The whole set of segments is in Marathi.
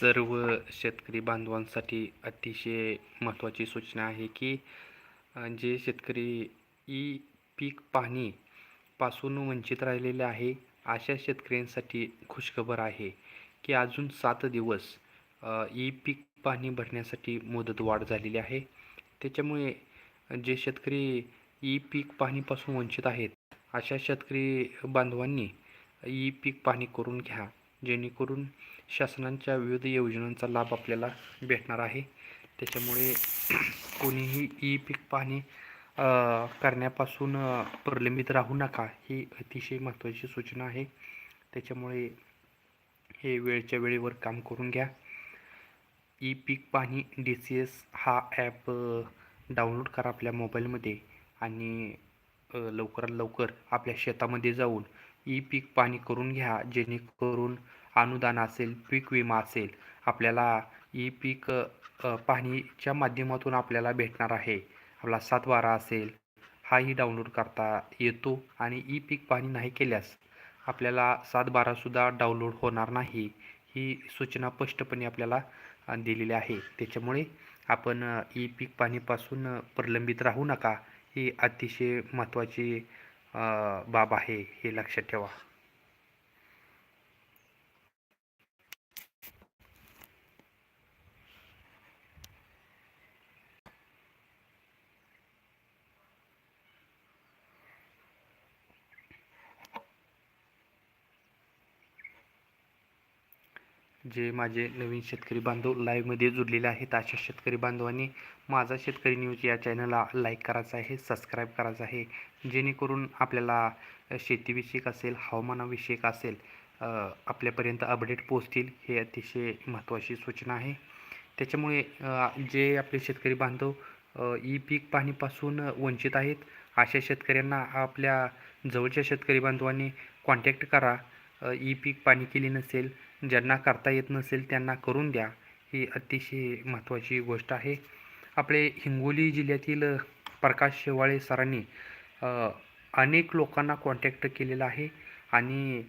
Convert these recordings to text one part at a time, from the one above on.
सर्व शेतकरी बांधवांसाठी अतिशय महत्त्वाची सूचना आहे की जे शेतकरी ई पीक पाणी पासून वंचित राहिलेले आहे अशा शेतकऱ्यांसाठी खुशखबर आहे की अजून सात दिवस ई पीक पाणी भरण्यासाठी मुदत वाढ झालेली आहे. त्याच्यामुळे जे शेतकरी ई पीक पाणीपासून वंचित आहेत अशा शेतकरी बांधवांनी ई पीक पाणी करून घ्या जेणेकरून शासनांच्या विविध योजनांचा लाभ आपल्याला भेटणार आहे. त्याच्यामुळे कोणीही ई पीक पाहणी करण्यापासून प्रलंबित राहू नका ही अतिशय महत्त्वाची सूचना आहे. त्याच्यामुळे हे वेळच्या वेळेवर काम करून घ्या. ई पीक पाहणी डी सी एस हा ॲप डाउनलोड करा आपल्या मोबाईलमध्ये आणि लवकरात लवकर आपल्या शेतामध्ये जाऊन ई पीक पाहणी करून घ्या जेणेकरून अनुदान असेल पीक विमा असेल आपल्याला ई पीक पाहणीच्या माध्यमातून आपल्याला भेटणार आहे. आपला सात बारा असेल हाही डाउनलोड करता येतो आणि ई पीक पाहणी नाही केल्यास आपल्याला सातबारासुद्धा डाउनलोड होणार नाही ही सूचना स्पष्टपणे आपल्याला दिलेली आहे. त्याच्यामुळे आपण ई पीक पाहणीपासून प्रलंबित राहू नका ही अतिशय महत्त्वाची बाब आहे हे लक्षात ठेवा. जे माझे नवीन शेतकरी बांधव लाईव्हमध्ये जुडलेले आहेत अशा शेतकरी बांधवांनी माझा शेतकरी न्यूज या चॅनलला लाईक करायचं आहे सबस्क्राईब करायचं आहे. जेणेकरून आपल्याला शेतीविषयक असेल हवामानाविषयक असेल आपल्यापर्यंत अपडेट पोचतील हे अतिशय महत्त्वाची सूचना आहे. त्याच्यामुळे जे आपले शेतकरी बांधव ई पीक पाहणीपासून वंचित आहेत अशा शेतकऱ्यांना आपल्या जवळच्या शेतकरी बांधवांनी कॉन्टॅक्ट करा. ई पीक पाणी केली नसेल ज्यांना करता येत नसेल त्यांना करून द्या. ही अतिशय महत्त्वाची गोष्ट आहे. आपले हिंगोली जिल्ह्यातील प्रकाश शेवाळे सरांनी अनेक लोकांना कॉन्टॅक्ट केलेला आहे. आणि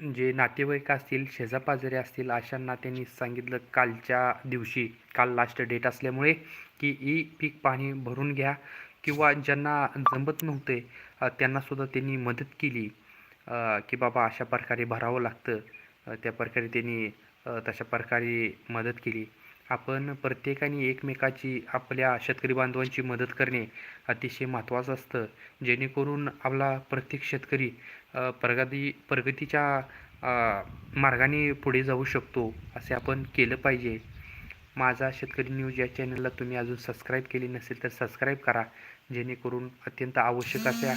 जे नातेवाईक असतील शेजापाजारी असतील अशांना त्यांनी सांगितलं कालच्या दिवशी काल लास्ट डेट असल्यामुळे की ई पीक पाणी भरून घ्या. किंवा ज्यांना जमत नव्हते त्यांनासुद्धा त्यांनी मदत केली. की बाबा अशा प्रकारे भरावं लागतं. त्या प्रकारे त्यांनी तशा प्रकारे मदत केली. आपण प्रत्येकाने एकमेकाची आपल्या शेतकरी बांधवांची मदत करणे अतिशय महत्त्वाचं असतं. जेणेकरून आपला प्रत्येक शेतकरी प्रगती प्रगतीच्या मार्गाने पुढे जाऊ शकतो असे आपण केलं पाहिजे. माझा शेतकरी न्यूज या चॅनलला तुम्ही अजून सबस्क्राईब केली नसेल तर सबस्क्राईब करा. जेणेकरून अत्यंत आवश्यक अशा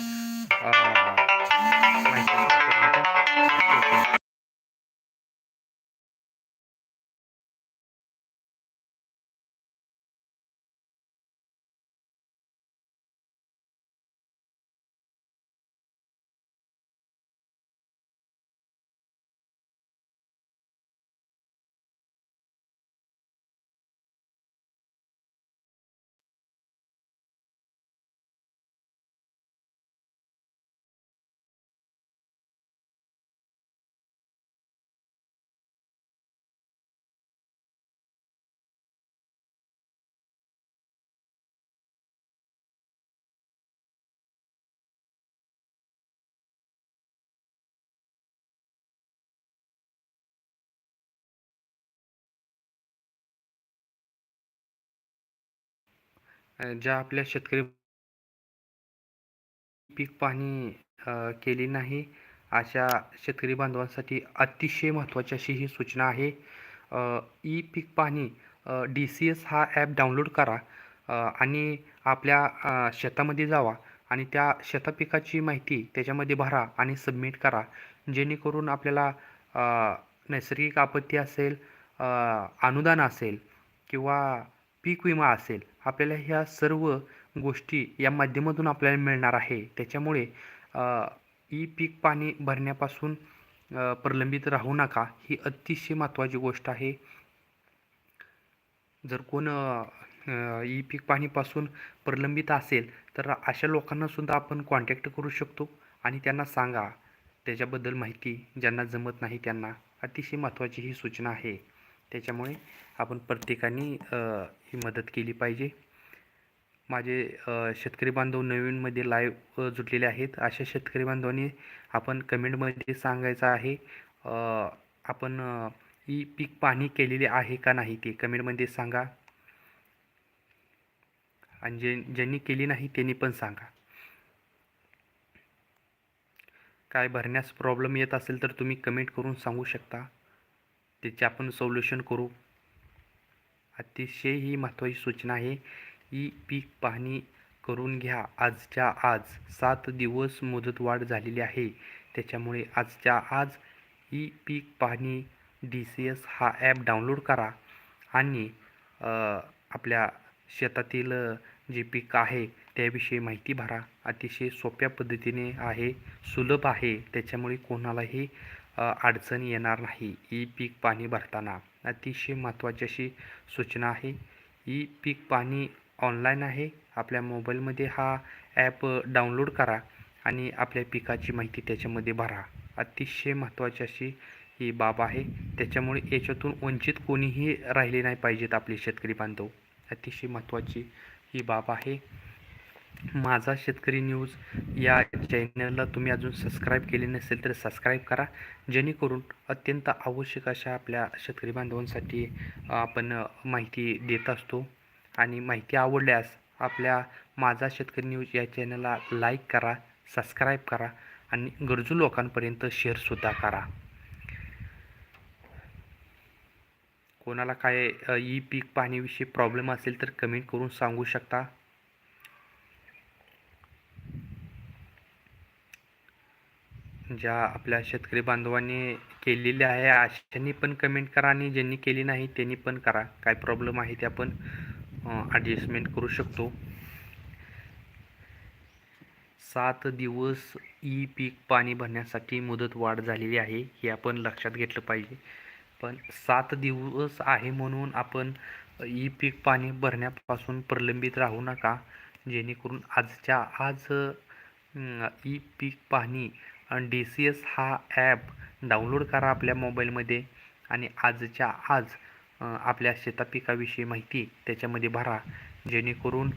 ज्या आपल्या शेतकरी पीक पाहणी केली नाही अशा शेतकरी बांधवांसाठी अतिशय महत्त्वाची अशी ही सूचना आहे. ई पीक पाहणी डी सी एस हा ॲप डाउनलोड करा आणि आपल्या शेतामध्ये जावा आणि त्या शेतापिकाची माहिती त्याच्यामध्ये भरा आणि सबमिट करा. जेणेकरून आपल्याला नैसर्गिक आपत्ती असेल अनुदान असेल किंवा पीक विमा असेल आपल्याला ह्या सर्व गोष्टी या माध्यमातून आपल्याला मिळणार आहे. त्याच्यामुळे ई पीक पाणी भरण्यापासून प्रलंबित राहू नका. ही अतिशय महत्त्वाची गोष्ट आहे. जर कोण ई पीक पाणीपासून प्रलंबित असेल तर अशा लोकांनासुद्धा आपण कॉन्टॅक्ट करू शकतो आणि त्यांना सांगा. त्याच्याबद्दल माहिती ज्यांना जमत नाही त्यांना. अतिशय महत्त्वाची ही सूचना आहे. त्याच्यामुळे आपण प्रत्येकाने ही मदत केली पाहिजे. माझे शेतकरी बांधव नवीनमध्ये लाईव्ह जुटलेले आहेत. अशा शेतकरी बांधवांनी आपण कमेंटमध्ये सांगायचं आहे आपण ही पीक पाहणी केलेली आहे का नाही ते कमेंटमध्ये सांगा. आणि जे ज्यांनी केली नाही त्यांनी पण सांगा. काय भरण्यास प्रॉब्लेम येत असेल तर तुम्ही कमेंट करून सांगू शकता. त्याचे आपण सोल्युशन करू. अतिशय ही महत्त्वाची सूचना आहे. ही पीक पाहणी करून घ्या. आजच्या आज सात दिवस मुदतवाढ झालेली आहे. त्याच्यामुळे आजच्या आज ई पीक पाहणी डी सी एस हा ॲप डाउनलोड करा आणि आपल्या शेतातील जे पीक आहे त्याविषयी माहिती भरा. अतिशय सोप्या पद्धतीने आहे सुलभ आहे. त्याच्यामुळे कोणालाही अडचण येणार नाही. ई पीक पाणी भरताना. अतिशय महत्त्वाची अशी सूचना आहे. ई पीक पाणी ऑनलाईन आहे. आपल्या मोबाईलमध्ये हा ॲप डाउनलोड करा आणि आपल्या पिकाची माहिती त्याच्यामध्ये भरा. अतिशय महत्त्वाची अशी ही बाब आहे. त्याच्यामुळे याच्यातून वंचित कोणीही राहिले नाही पाहिजेत आपले शेतकरी बांधव. अतिशय महत्त्वाची ही बाब आहे. माझा शेतकरी न्यूज या चॅनलला तुम्ही अजून सबस्क्राईब केले नसेल तर सबस्क्राईब करा. जेणेकरून अत्यंत आवश्यक अशा आपल्या शेतकरी बांधवांसाठी आपण माहिती देत असतो. आणि माहिती आवडल्यास आपल्या माझा शेतकरी न्यूज या चॅनलला लाईक करा सबस्क्राईब करा आणि गरजू लोकांपर्यंत शेअरसुद्धा करा. कोणाला काय ई पीक पाण्याविषयी प्रॉब्लेम असेल तर कमेंट करून सांगू शकता. ज्या आपल्या शेतकरी बांधवांनी केलेल्या आहे अशांनी पण कमेंट करा आणि ज्यांनी केली नाही त्यांनी पण करा. काय प्रॉब्लेम आहे ते आपण ॲडजस्टमेंट करू शकतो. सात दिवस ई पीक पाणी भरण्यासाठी मुदत वाढ झालेली आहे हे आपण लक्षात घेतलं पाहिजे. पण सात दिवस आहे म्हणून आपण ई पीक पाणी भरण्यापासून प्रलंबित राहू नका. जेणेकरून आजच्या आज ई पीक पाणी डी सी एस हा ॲप डाउनलोड करा आपल्या मोबाईलमध्ये आणि आजच्या आज आपल्या शेतापिकाविषयी माहिती त्याच्यामध्ये भरा. जेणेकरून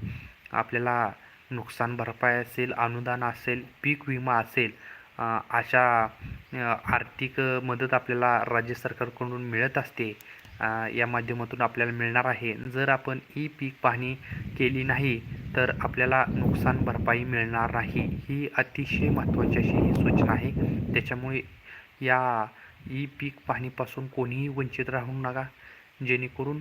आपल्याला नुकसान भरपाई असेल अनुदान असेल पीक विमा असेल अशा आर्थिक मदत आपल्याला राज्य सरकारकडून मिळत असते. या माध्यमातून आपल्याला मिळणार आहे. जर आपण ई पीक पाहणी केली नाही तर आपल्याला नुकसान भरपाई मिळणार नाही. ही अतिशय महत्त्वाची अशी ही सूचना आहे. त्याच्यामुळे या ई पीक पाहणीपासून कोणीही वंचित राहू नका. जेणेकरून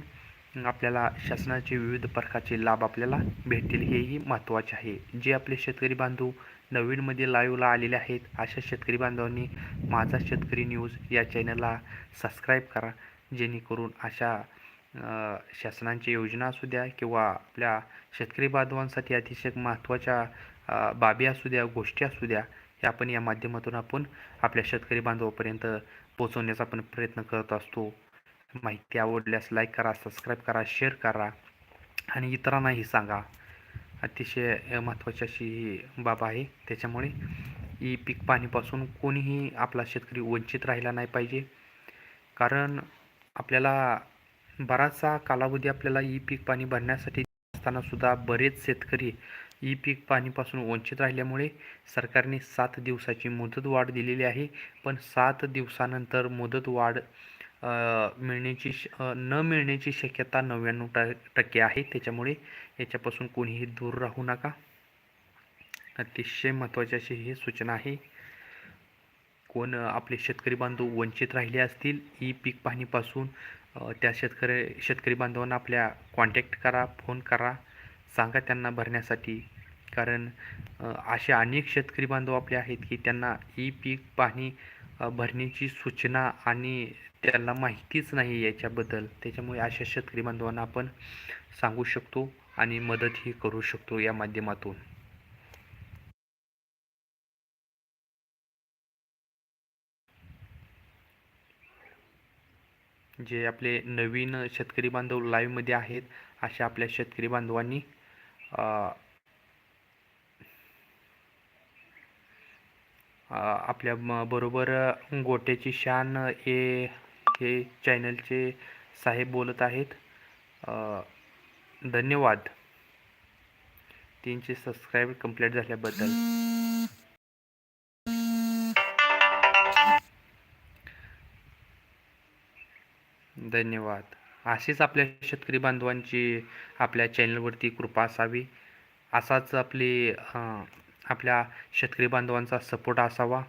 आपल्याला शासनाचे विविध प्रकारचे लाभ आपल्याला भेटतील. हेही महत्त्वाचे आहे. जे आपले शेतकरी बांधव नवीनमध्ये लाईव्हला आलेले आहेत अशा शेतकरी बांधवांनी माझा शेतकरी न्यूज या चॅनलला सबस्क्राईब करा. जेणेकरून अशा शासनांची योजना असू द्या किंवा आपल्या शेतकरी बांधवांसाठी अतिशय महत्त्वाच्या बाबी असू द्या गोष्टी असू द्या हे आपण या माध्यमातून आपण आपल्या शेतकरी बांधवापर्यंत पोहोचवण्याचा आपण प्रयत्न करत असतो. माहिती आवडल्यास लाईक करा सबस्क्राईब करा शेअर करा आणि इतरांनाही सांगा. अतिशय महत्त्वाची अशी ही बाब आहे. त्याच्यामुळे ही पीक पाणीपासून कोणीही आपला शेतकरी वंचित राहिला नाही पाहिजे. कारण आपल्याला बराचसा कालावधी आपल्याला ई पीक पाणी भरण्यासाठी असतानासुद्धा बरेच शेतकरी ई पीक पाणीपासून वंचित राहिल्यामुळे सरकारने सात दिवसाची मुदत वाढ दिलेली आहे. पण सात दिवसानंतर मुदत वाढ मिळण्याची श- न मिळण्याची शक्यता नव्याण्णव ट- टक्के आहे. त्याच्यामुळे याच्यापासून कोणीही दूर राहू नका. अतिशय महत्त्वाची अशी ही सूचना आहे. कोण आपले शेतकरी बांधव वंचित राहिले असतील ई पीक पाहणीपासून त्या शेतकरी शेतकरी बांधवांना आपल्या कॉन्टॅक्ट करा फोन करा सांगा त्यांना भरण्यासाठी. कारण असे अनेक शेतकरी बांधव आपले आहेत की त्यांना ई पीक पाहणी भरण्याची सूचना आणि त्यांना माहितीच नाही याच्याबद्दल. त्याच्यामुळे अशा शेतकरी बांधवांना आपण सांगू शकतो आणि मदतही करू शकतो या माध्यमातून. जे आपले नवीन शेतकरी बांधव लाईव्हमध्ये आहेत अशा आपल्या शेतकरी बांधवांनी आपल्या बरोबर गोट्याची शान हे हे चॅनलचे साहेब बोलत आहेत. धन्यवाद. तीनशे सबस्क्राईब कंप्लीट झाल्याबद्दल. धन्यवाद. अशीच आपल्या शेतकरी बांधवांची आपल्या चॅनलवरती कृपा असावी. असाच आपली आपल्या शेतकरी बांधवांचा सपोर्ट असावा.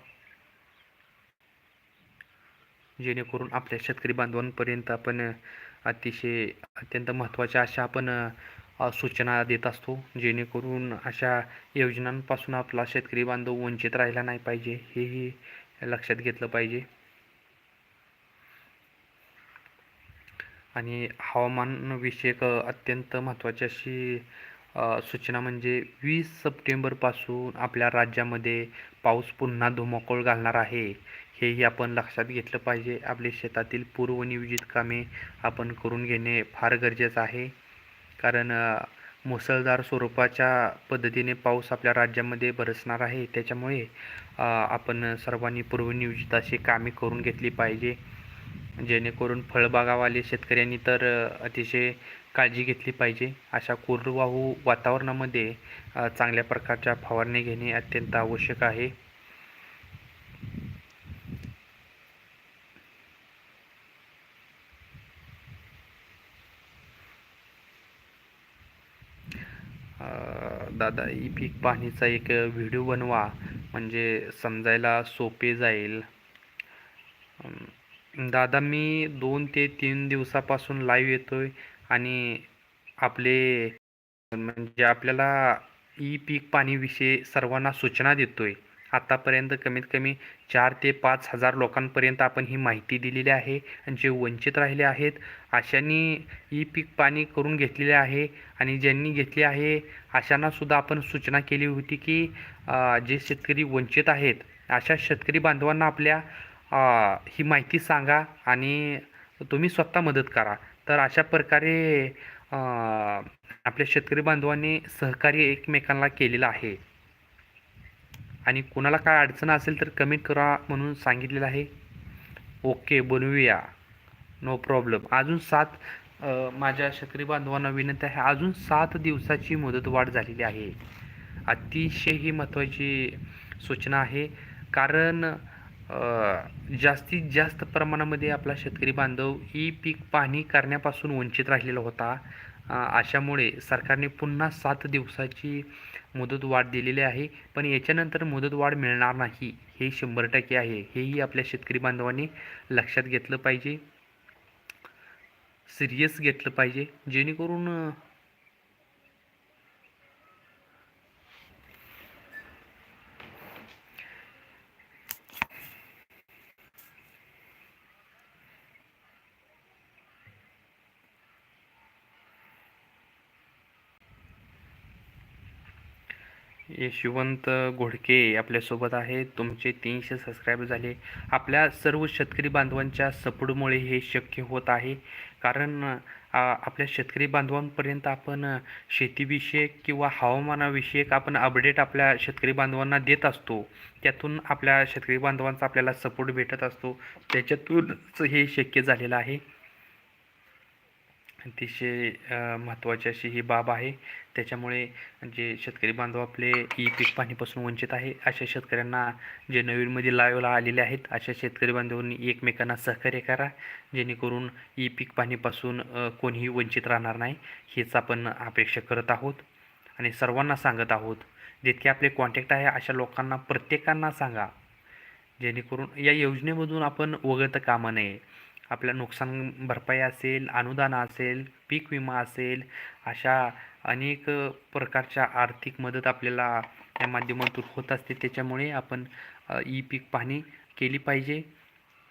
जेणेकरून आपल्या शेतकरी बांधवांपर्यंत आपण अतिशय अत्यंत महत्त्वाच्या अशा आपण सूचना देत असतो. जेणेकरून अशा योजनांपासून आपला शेतकरी बांधव वंचित राहिला नाही पाहिजे हेही लक्षात घेतलं पाहिजे. आणि हवामानविषयक अत्यंत महत्त्वाची अशी सूचना म्हणजे वीस सप्टेंबरपासून आपल्या राज्यामध्ये पाऊस पुन्हा धुमाकूळ घालणार आहे. हेही आपण लक्षात घेतलं पाहिजे. आपले शेतातील पूर्वनियोजित कामे आपण करून घेणे फार गरजेचं आहे. कारण मुसळधार स्वरूपाच्या पद्धतीने पाऊस आपल्या राज्यामध्ये बरसणार आहे. त्याच्यामुळे आपण सर्वांनी पूर्वनियोजित अशी कामे करून घेतली पाहिजे. जेणेकरून फळबागावाले शेतकऱ्यांनी तर अतिशय काळजी घेतली पाहिजे. अशा कोरडवाहू वातावरणामध्ये चांगल्या प्रकारच्या फवारणी घेणे अत्यंत आवश्यक आहे. दादा ई पीक पाहणीचा एक व्हिडिओ बनवा. म्हणजे समजायला सोपे जाईल. दादा मी दोन ते तीन दिवसापासून लाईव्ह येतोय आणि आपले म्हणजे आपल्याला ई पीक पाणीविषयी सर्वांना सूचना देतोय. आतापर्यंत कमीत कमी चार ते पाच हजार लोकांपर्यंत आपण ही माहिती दिलेली आहे आणि जे वंचित राहिले आहेत अशांनी ई पीक पाणी करून घेतलेले आहे आणि ज्यांनी घेतले आहे अशांनासुद्धा आपण सूचना केली होती की जे शेतकरी वंचित आहेत अशा शेतकरी बांधवांना आपल्या ही माहिती सांगा आणि तुम्ही स्वतः मदत करा. तर अशा प्रकारे आपल्या शेतकरी बांधवांनी सहकार्य एकमेकांना केलेलं आहे. आणि कुणाला काय अडचण असेल तर कमेंट करा म्हणून सांगितलेलं आहे. ओके बनवूया नो प्रॉब्लेम अजून सात माझ्या शेतकरी बांधवांना विनंती आहे. अजून सात दिवसाची मुदतवाढ झालेली आहे. अतिशय ही महत्त्वाची सूचना आहे. कारण जास्तीत जास्त प्रमाणामध्ये आपला शेतकरी बांधव ही पीक पाहणी करण्यापासून वंचित राहिलेला होता. अशामुळे सरकारने पुन्हा सात दिवसाची मुदतवाढ दिलेली आहे. पण याच्यानंतर मुदतवाढ मिळणार नाही हे शंभर टक्के आहे. हेही आपल्या शेतकरी बांधवांनी लक्षात घेतलं पाहिजे. सिरियस घेतलं पाहिजे. जेणेकरून यशवंत घोडके आपल्यासोबत आहे. तुमचे तीनशे सबस्क्राईब झाले. आपल्या सर्व शेतकरी बांधवांच्या सपोर्टमुळे हे शक्य होत आहे. कारण आपल्या शेतकरी बांधवांपर्यंत आपण शेतीविषयक किंवा हवामानाविषयक आपण अपडेट आपल्या शेतकरी बांधवांना देत असतो. त्यातून आपल्या शेतकरी बांधवांचा आपल्याला सपोर्ट भेटत असतो. त्याच्यातूनच हे शक्य झालेलं आहे. अतिशय महत्त्वाची अशी ही बाब आहे. त्याच्यामुळे जे शेतकरी बांधव आपले ई पीक पाणीपासून वंचित आहे अशा शेतकऱ्यांना जे नवीनमध्ये लावायला आलेले आहेत अशा शेतकरी बांधवांनी एकमेकांना सहकार्य करा. जेणेकरून ई पीक पाणीपासून कोणीही वंचित राहणार नाही हेच आपण अपेक्षा करत आहोत. आणि सर्वांना सांगत आहोत जितके आपले कॉन्टॅक्ट आहे अशा लोकांना प्रत्येकांना सांगा. जेणेकरून या योजनेमधून आपण वगळता कामा नये. आपल्या नुकसान भरपाई असेल अनुदान असेल पीक विमा असेल अशा अनेक प्रकारच्या आर्थिक मदत आपल्याला या माध्यमातून होत असते. त्याच्यामुळे आपण ई पीक पाहणी केली पाहिजे.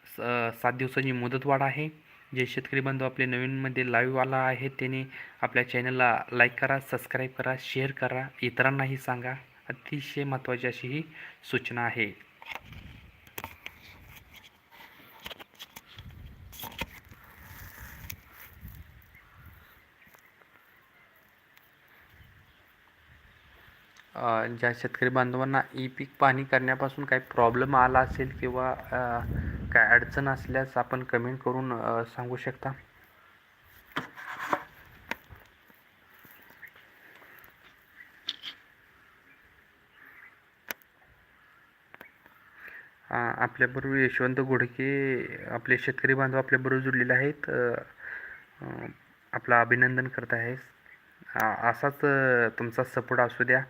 स सात दिवसाची मुदतवाढ आहे. जे शेतकरी बांधव आपले नवीनमध्ये लाईव्ह आला आहे त्याने आपल्या चॅनलला लाईक करा सबस्क्राईब करा शेअर करा. इतरांनाही सांगा. अतिशय महत्त्वाची अशी ही सूचना आहे. ज्या शेतकरी बांधवांना ई पीक पाहणी करण्यापासून काही प्रॉब्लेम आला असेल किंवा काय अडचण असल्यास आपण कमेंट करून सांगू शकता? आपल्याबरोबर यशवंत घोडके आपले शेतकरी बांधव आपल्याबरोबर जुडलेले आहेत. आपला आपलं अभिनंदन करत आहे असाच तुमचा सपोर्ट असू द्या.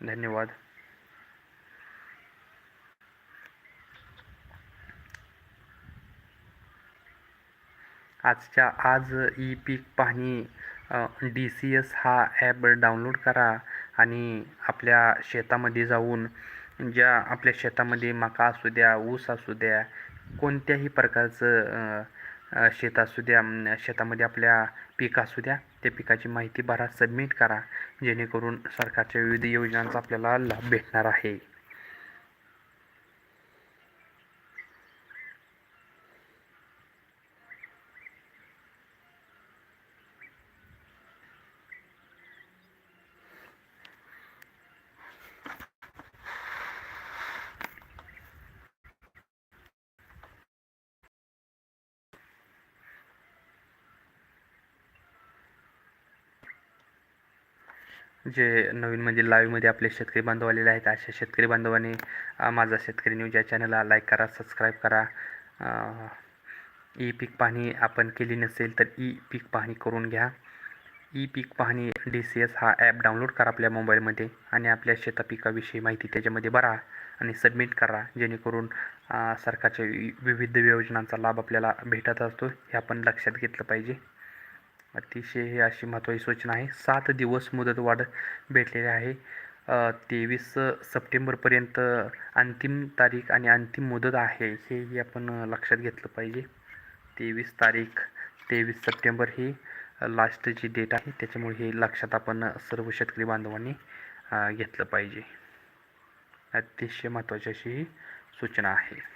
धन्यवाद. आजच्या आज ई पीक पाहणी डी सी एस हा ॲप डाउनलोड करा आणि आपल्या शेतामध्ये जाऊन ज्या आपल्या शेतामध्ये मका असू द्या ऊस असू द्या कोणत्याही प्रकारचं शेत असू द्या शेतामध्ये आपल्या पीक असू द्या त्या पिकाची माहिती भरा सबमिट करा जेणेकरून सरकारच्या विविध योजनांचा आपल्याला लाभ भेटणार आहे. जे नवीन म्हणजे लाईव्हमध्ये आपले शेतकरी बांधव आलेले आहेत अशा शेतकरी बांधवांनी माझा शेतकरी न्यूज या चॅनलला लाईक करा सबस्क्राईब करा. ई पीक पाहणी आपण केली नसेल तर ई पीक पाहणी करून घ्या. ई पीक पाहणी डी सी एस हा ॲप डाउनलोड करा आपल्या मोबाईलमध्ये आणि आपल्या शेता पिकाविषयी माहिती त्याच्यामध्ये भरा आणि सबमिट करा जेणेकरून सरकारच्या वि- विविध योजनांचा लाभ आपल्याला भेटत असतो हे आपण लक्षात घेतलं पाहिजे. अतिशय ही अशी महत्त्वाची सूचना आहे. सात दिवस मुदतवाढ भेटलेली आहे. तेवीस सप्टेंबरपर्यंत अंतिम तारीख आणि अंतिम मुदत आहे हेही आपण लक्षात घेतलं पाहिजे. तेवीस तारीख तेवीस सप्टेंबर ही लास्टची डेट आहे त्याच्यामुळे हे लक्षात आपण सर्व शेतकरी बांधवांनी घेतलं पाहिजे. अतिशय महत्त्वाची अशी ही सूचना आहे.